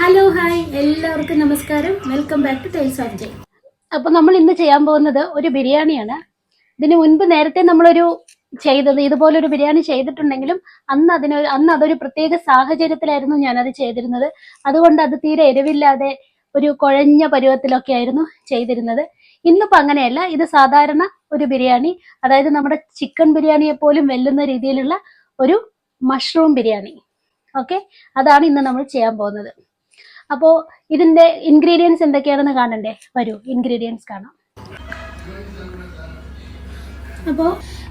Hello hi എല്ലാവർക്കും നമസ്കാരം. Welcome back to tiles of J അപ്പൊ നമ്മൾ ഇന്ന് ചെയ്യാൻ പോകുന്നത് ഒരു ബിരിയാണിയാണ്. ഇതിന് മുൻപ് നേരത്തെ നമ്മളൊരു ചെയ്തത് ഇതുപോലൊരു ബിരിയാണി ചെയ്തിട്ടുണ്ടെങ്കിലും അന്ന് അതിനൊരു അന്ന് അതൊരു പ്രത്യേക സാഹചര്യത്തിലായിരുന്നു ഞാനത് ചെയ്തിരുന്നത്. അതുകൊണ്ട് അത് തീരെ എരിവില്ലാതെ ഒരു കുഴഞ്ഞ പരുവത്തിലൊക്കെ ആയിരുന്നു ചെയ്തിരുന്നത്. ഇന്നിപ്പോ അങ്ങനെയല്ല. ഇത് സാധാരണ ഒരു ബിരിയാണി. അതായത് നമ്മുടെ ചിക്കൻ ബിരിയാണിയെ പോലും വെല്ലുന്ന രീതിയിലുള്ള ഒരു മഷ്റൂം ബിരിയാണി. ഓക്കെ? അതാണ് ഇന്ന് നമ്മൾ ചെയ്യാൻ പോകുന്നത്. അപ്പോ ഇതിന്റെ ഇൻഗ്രീഡിയൻസ് എന്തൊക്കെയാണെന്ന് കാണണ്ടേ? വരൂ ഇൻഗ്രീഡിയൻസ് കാണാം. അപ്പോൾ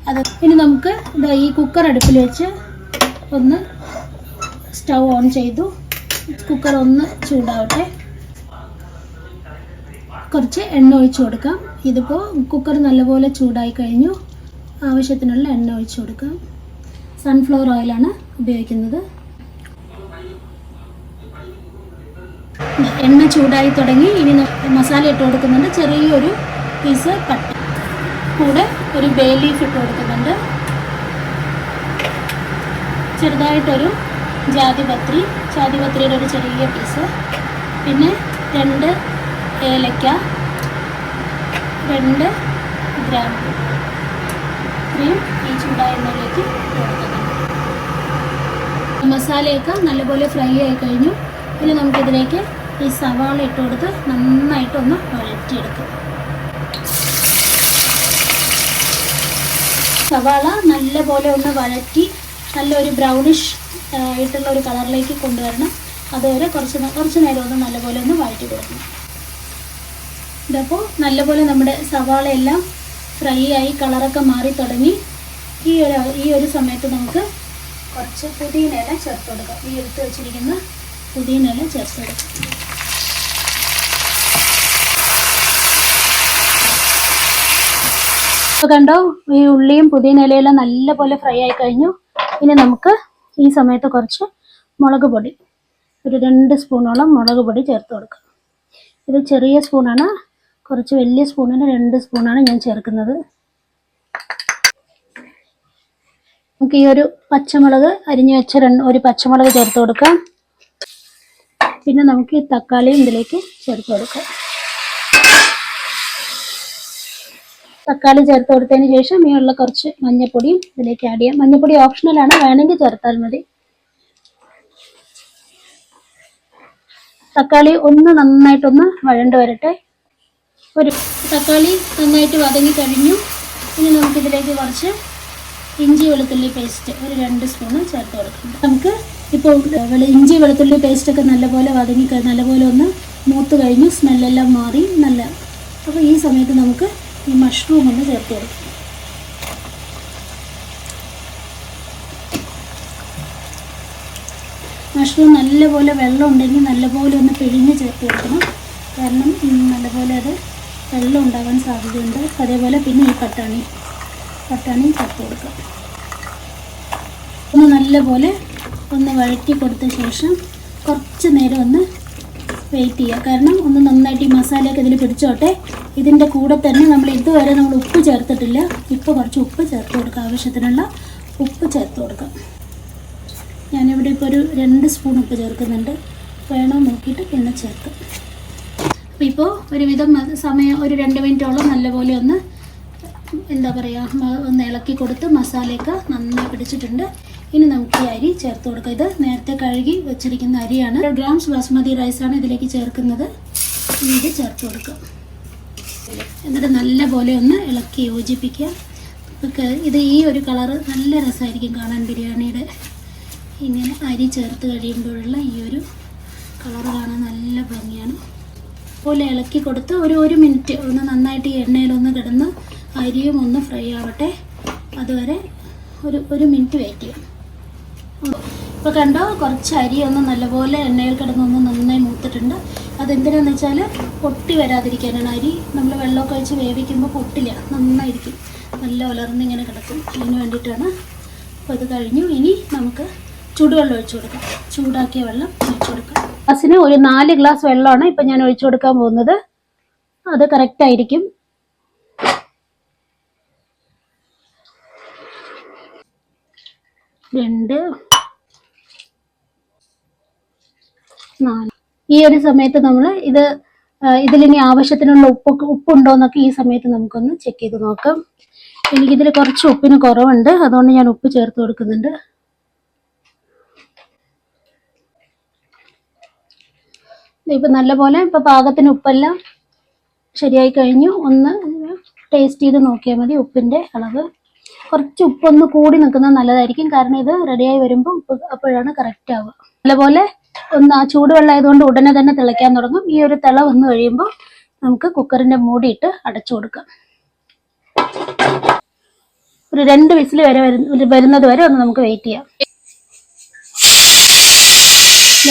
അത് ഇനി നമുക്ക് ഈ കുക്കർ അടുപ്പിൽ വെച്ച് ഒന്ന് സ്റ്റൗ ഓൺ ചെയ്തു. കുക്കർ ഒന്ന് ചൂടാവട്ടെ. കുറച്ച് എണ്ണ ഒഴിച്ചു കൊടുക്കാം. ഇതിപ്പോൾ കുക്കർ നല്ലപോലെ ചൂടായി കഴിഞ്ഞു. ആവശ്യത്തിനുള്ള എണ്ണ ഒഴിച്ചു കൊടുക്കാം. സൺഫ്ലവർ ഓയിലാണ് ഉപയോഗിക്കുന്നത്. എണ്ണ ചൂടായി തുടങ്ങി ഇനി മസാല ഇട്ട് കൊടുക്കുന്നുണ്ട്. ചെറിയൊരു പീസ് പട്ട കൂടെ ഒരു ബേ ലീഫ് ഇട്ട് കൊടുക്കുന്നുണ്ട്. ചെറുതായിട്ടൊരു ജാതിപത്രി ജാതിപത്രിയുടെ ഒരു ചെറിയ പീസ് പിന്നെ രണ്ട് ഏലക്ക രണ്ട് ഗ്രാം ഇത്രയും ഈ ചൂടായ എണ്ണയിലേക്ക് ഇട്ട് കൊടുക്കുന്നുണ്ട്. മസാലയൊക്കെ നല്ലപോലെ ഫ്രൈ ആയി കഴിഞ്ഞു. ഇനി നമുക്കിതിലേക്ക് ഈ സവാള ഇട്ട് കൊടുത്ത് നന്നായിട്ടൊന്ന് വഴറ്റിയെടുക്കും. സവാള നല്ലപോലെ ഒന്ന് വഴറ്റി നല്ലൊരു ബ്രൗണിഷ് ആയിട്ടുള്ള ഒരു കളറിലേക്ക് കൊണ്ടുവരണം. അതുവരെ കുറച്ച് കുറച്ച് നേരം ഒന്ന് നല്ലപോലെ ഒന്ന് വഴറ്റി കൊടുക്കണം. ഇതപ്പോൾ നല്ലപോലെ നമ്മുടെ സവാളയെല്ലാം ഫ്രൈ ആയി കളറൊക്കെ മാറി തുടങ്ങി. ഈ ഒരു ഈ ഒരു സമയത്ത് നമുക്ക് കുറച്ച് പുതിയ നേരം ചേർത്ത് കൊടുക്കാം. ഈ എടുത്ത് വെച്ചിരിക്കുന്ന പുതിന ഇല ചേർത്ത് കൊടുക്കാം കണ്ടോ ഈ ഉള്ളിയും പുതിയനിലയെല്ലാം നല്ലപോലെ ഫ്രൈ ആയി കഴിഞ്ഞു. ഇനി നമുക്ക് ഈ സമയത്ത് കുറച്ച് മുളക് പൊടി ഒരു രണ്ട് സ്പൂണോളം മുളക് പൊടി ചേർത്ത് കൊടുക്കാം. ഇത് ചെറിയ സ്പൂണാണ് കുറച്ച് വലിയ സ്പൂണിന് രണ്ട് സ്പൂണാണ് ഞാൻ ചേർക്കുന്നത്. നമുക്ക് ഈ ഒരു പച്ചമുളക് അരിഞ്ഞു വെച്ച ഒരു പച്ചമുളക് ചേർത്ത് കൊടുക്കാം. പിന്നെ നമുക്ക് ഈ തക്കാളിയും ഇതിലേക്ക് ചേർത്ത് കൊടുക്കാം. തക്കാളി ചേർത്ത് കൊടുത്തതിന് ശേഷം ഈ ഉള്ള കുറച്ച് മഞ്ഞപ്പൊടിയും ഇതിലേക്ക് ആഡ് ചെയ്യാം. മഞ്ഞപ്പൊടി ഓപ്ഷണലാണ് വേണമെങ്കിൽ ചേർത്താൽ മതി. തക്കാളി ഒന്ന് നന്നായിട്ടൊന്ന് വഴണ്ട് വരട്ടെ. ഒരു തക്കാളി നന്നായിട്ട് വതങ്ങി കഴിഞ്ഞു. ഇനി നമുക്കിതിലേക്ക് കുറച്ച് ഇഞ്ചി വെളുത്തുള്ളി പേസ്റ്റ് ഒരു രണ്ട് സ്പൂണ് ചേർത്ത് കൊടുക്കാം. നമുക്ക് ഇപ്പോൾ ഇഞ്ചി വെളുത്തുള്ളി പേസ്റ്റൊക്കെ നല്ലപോലെ വതങ്ങി നല്ലപോലെ ഒന്ന് മൂത്ത് കഴിഞ്ഞു സ്മെല്ലെല്ലാം മാറി നല്ല അപ്പോൾ ഈ സമയത്ത് നമുക്ക് ഈ മഷ്റൂം ഒന്ന് ചേർത്ത് കൊടുക്കാം. മഷ്റൂം നല്ലപോലെ വെള്ളം ഉണ്ടെങ്കിൽ നല്ലപോലെ ഒന്ന് പിഴിഞ്ഞ് ചേർത്ത് കൊടുക്കണം. കാരണം നല്ലപോലെ അത് വെള്ളം ഉണ്ടാകാൻ സാധ്യതയുണ്ട്. അതേപോലെ പിന്നെ ഈ പട്ടാണി. പട്ടാണി ചേർത്ത് കൊടുക്കാം. ഒന്ന് നല്ലപോലെ ഒന്ന് വഴറ്റി കൊടുത്ത ശേഷം കുറച്ച് നേരം ഒന്ന് വെയിറ്റ് ചെയ്യുക. കാരണം ഒന്ന് നന്നായിട്ട് ഈ മസാലയൊക്കെ ഇതിൽ പിടിച്ചോട്ടെ. ഇതിന്റെ കൂടെ തന്നെ നമ്മൾ ഇതുവരെ നമ്മൾ ഉപ്പ് ചേർത്തിട്ടില്ല. ഇപ്പോൾ കുറച്ച് ഉപ്പ് ചേർത്ത് കൊടുക്കുക ആവശ്യത്തിനുള്ള ഉപ്പ് ചേർത്ത് കൊടുക്കാം. ഞാനിവിടെ ഇപ്പോൾ ഒരു രണ്ട് സ്പൂൺ ഉപ്പ് ചേർക്കുന്നുണ്ട്. വേണോ നോക്കിയിട്ട് പിന്നെ ചേർക്കാം. അപ്പോൾ ഇപ്പോൾ ഒരുവിധം സമയം ഒരു രണ്ട് മിനിറ്റോളം നല്ലപോലെ ഒന്ന് എന്താ പറയുക ഒന്ന് ഇളക്കി കൊടുത്ത് മസാലയൊക്കെ നന്നായി പിടിച്ചിട്ടുണ്ട്. ഇനി നമുക്ക് ഈ അരി ചേർത്ത് കൊടുക്കുക ഇത് നേരത്തെ കഴുകി വെച്ചിരിക്കുന്ന അരിയാണ്. ഗ്രാംസ് ബാസ്മതി റൈസാണ് ഇതിലേക്ക് ചേർക്കുന്നത്. ഇത് ചേർത്ത് കൊടുക്കുക എന്നിട്ട് നല്ലപോലെ ഒന്ന് ഇളക്കി യോജിപ്പിക്കുക. ഇത് ഈ ഒരു കളറ് നല്ല രസമായിരിക്കും കാണാൻ ബിരിയാണിയുടെ. ഇങ്ങനെ അരി ചേർത്ത് കഴിയുമ്പോഴുള്ള ഈ ഒരു കളറ് കാണാൻ നല്ല ഭംഗിയാണ്. പോലെ ഇളക്കി കൊടുത്ത് ഒരു ഒരു മിനിറ്റ് ഒന്ന് നന്നായിട്ട് ഈ എണ്ണയിലൊന്ന് കിടന്ന് അരിയും ഒന്ന് ഫ്രൈ ആവട്ടെ. അതുവരെ ഒരു ഒരു മിനിറ്റ് വെയിറ്റ് ചെയ്യാം. ഇപ്പോൾ കണ്ടോ കുറച്ച് അരി ഒന്ന് നല്ലപോലെ എണ്ണയിൽ കിടന്നൊന്ന് നന്നായി മൂത്തിട്ടുണ്ട്. അതെന്തിനാന്ന് വെച്ചാൽ പൊട്ടി വരാതിരിക്കാനാണ്. അരി നമ്മൾ വെള്ളമൊക്കെ ഒഴിച്ച് വേവിക്കുമ്പോൾ പൊട്ടില്ല നന്നായിരിക്കും. നല്ല ഉലർന്നിങ്ങനെ കിടക്കും. അതിന് വേണ്ടിയിട്ടാണ് അപ്പോൾ ഇത് കഴിഞ്ഞു. ഇനി നമുക്ക് ചൂടുവെള്ളം ഒഴിച്ചു കൊടുക്കാം. ചൂടാക്കിയ വെള്ളം ഒഴിച്ചു കൊടുക്കാം. ഗ്ലാസ്സിന് ഒരു നാല് ഗ്ലാസ് വെള്ളമാണ് ഇപ്പം ഞാൻ ഒഴിച്ചു കൊടുക്കാൻ പോകുന്നത്. അത് കറക്റ്റ് ആയിരിക്കും. രണ്ട് നാല്. ഈ ഒരു സമയത്ത് നമ്മൾ ഇത് ഇതിലിനി ആവശ്യത്തിനുള്ള ഉപ്പ് ഉപ്പുണ്ടോ എന്നൊക്കെ ഈ സമയത്ത് നമുക്കൊന്ന് ചെക്ക് ചെയ്ത് നോക്കാം. എനിക്കിതിൽ കുറച്ച് ഉപ്പിന് കുറവുണ്ട്. അതുകൊണ്ട് ഞാൻ ഉപ്പ് ചേർത്ത് കൊടുക്കുന്നുണ്ട്. ഇപ്പം നല്ലപോലെ ഇപ്പം പാകത്തിന് ഉപ്പെല്ലാം ശരിയായി കഴിഞ്ഞു. ഒന്ന് ടേസ്റ്റ് ചെയ്ത് നോക്കിയാൽ മതി ഉപ്പിന്റെ അളവ്. കുറച്ച് ഉപ്പൊന്ന് കൂടി നിൽക്കുന്നത് നല്ലതായിരിക്കും. കാരണം ഇത് റെഡിയായി വരുമ്പോൾ ഉപ്പ് അപ്പോഴാണ് കറക്റ്റ് ആവുക. അതുപോലെ ഒന്ന് ആ ചൂടുവെള്ളം ആയതുകൊണ്ട് ഉടനെ തന്നെ തിളയ്ക്കാൻ തുടങ്ങും. ഈ ഒരു തിള വന്നു കഴിയുമ്പോൾ നമുക്ക് കുക്കറിന്റെ മൂടിയിട്ട് അടച്ചു കൊടുക്കാം. ഒരു രണ്ട് വിസിൽ വരെ വരുന്ന- വരുന്നത് വരെ ഒന്ന് നമുക്ക് വെയിറ്റ് ചെയ്യാം.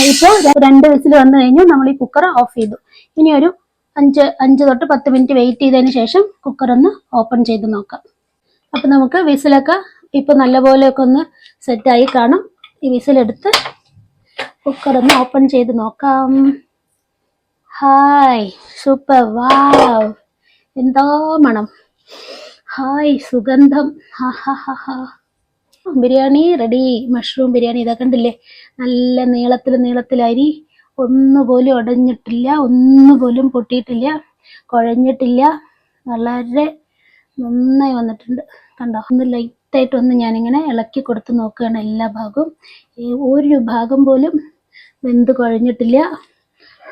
ഇപ്പോൾ രണ്ട് വിസിൽ വന്നു കഴിഞ്ഞു നമ്മൾ ഈ കുക്കർ ഓഫ് ചെയ്തു. ഇനി ഒരു അഞ്ച് അഞ്ച് തൊട്ട് പത്ത് മിനിറ്റ് വെയിറ്റ് ചെയ്തതിന് ശേഷം കുക്കർ ഒന്ന് ഓപ്പൺ ചെയ്ത് നോക്കാം. അപ്പം നമുക്ക് വിസിലൊക്കെ ഇപ്പം നല്ലപോലെയൊക്കെ ഒന്ന് സെറ്റായി കാണും. ഈ വിസിലെടുത്ത് കുക്കറൊന്ന് ഓപ്പൺ ചെയ്ത് നോക്കാം. ഹായ് സൂപ്പർ വാവ് എന്താ മണം? ഹായ് സുഗന്ധം. ഹാ ഹാ ഹാ ബിരിയാണി റെഡി മഷ്റൂം ബിരിയാണി. ഇതാ കണ്ടില്ലേ? നല്ല നീളത്തിൽ നീളത്തിൽ അരി ഒന്നുപോലും ഉടഞ്ഞിട്ടില്ല ഒന്നുപോലും പൊട്ടിയിട്ടില്ല കുഴഞ്ഞിട്ടില്ല. വളരെ നന്നായി വന്നിട്ടുണ്ട്. കണ്ടോ? ഒന്ന് ലൈറ്റായിട്ട് ഒന്ന് ഞാനിങ്ങനെ ഇളക്കി കൊടുത്ത് നോക്കുകയാണ് എല്ലാ ഭാഗവും. ഒരു ഭാഗം പോലും വെന്ത് കുഴഞ്ഞിട്ടില്ല.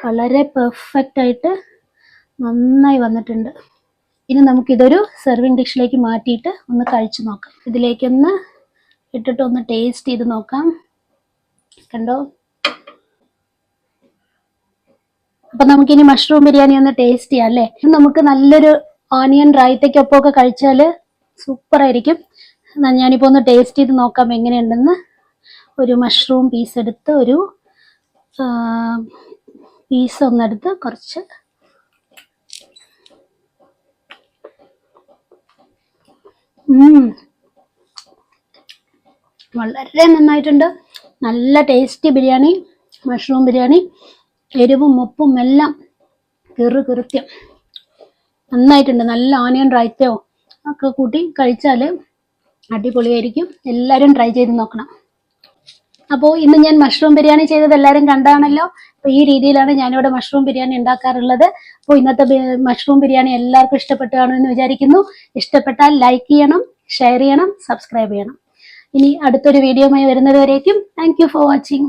വളരെ പെർഫെക്റ്റ് ആയിട്ട് നന്നായി വന്നിട്ടുണ്ട്. ഇനി നമുക്കിതൊരു സെർവിങ് ഡിഷിലേക്ക് മാറ്റിയിട്ട് ഒന്ന് കഴിച്ചു നോക്കാം. ഇതിലേക്കൊന്ന് ഇട്ടിട്ട് ഒന്ന് ടേസ്റ്റ് ചെയ്ത് നോക്കാം. കണ്ടോ? അപ്പൊ നമുക്കിനി മഷ്റൂം ബിരിയാണി ഒന്ന് ടേസ്റ്റ് ചെയ്യാം അല്ലേ? നമുക്ക് നല്ലൊരു ഓണിയൻ റൈത്തയ്ക്കൊപ്പം ഒക്കെ കഴിച്ചാൽ സൂപ്പർ ആയിരിക്കും ഞാനിപ്പോൾ ഞാനിപ്പോ ഒന്ന് ടേസ്റ്റ് ചെയ്ത് നോക്കാം എങ്ങനെയുണ്ടെന്ന്. ഒരു മഷ്റൂം പീസ് എടുത്ത് ഒരു പീസ് ഒന്നെടുത്ത് കുറച്ച്. വളരെ നന്നായിട്ടുണ്ട്. നല്ല ടേസ്റ്റി ബിരിയാണി മഷ്റൂം ബിരിയാണി എരിവും ഉപ്പും എല്ലാം കിറു നന്നായിട്ടുണ്ട്. നല്ല ഓനിയൻ റൈത്തയോ ഒക്കെ കൂട്ടി കഴിച്ചാൽ അടിപൊളിയായിരിക്കും. എല്ലാവരും ട്രൈ ചെയ്ത് നോക്കണം. അപ്പോൾ ഇന്ന് ഞാൻ മഷ്റൂം ബിരിയാണി ചെയ്തത് എല്ലാവരും കണ്ടാണല്ലോ. അപ്പോൾ ഈ രീതിയിലാണ് ഞാനിവിടെ മഷ്റൂം ബിരിയാണി ഉണ്ടാക്കാറുള്ളത്. അപ്പോൾ ഇന്നത്തെ മഷ്റൂം ബിരിയാണി എല്ലാവർക്കും ഇഷ്ടപ്പെട്ടു കാണുമെന്ന് വിചാരിക്കുന്നു. ഇഷ്ടപ്പെട്ടാൽ ലൈക്ക് ചെയ്യണം ഷെയർ ചെയ്യണം സബ്സ്ക്രൈബ് ചെയ്യണം. ഇനി അടുത്തൊരു വീഡിയോയുമായി വരുന്നത് വരേക്കും. Thank for watching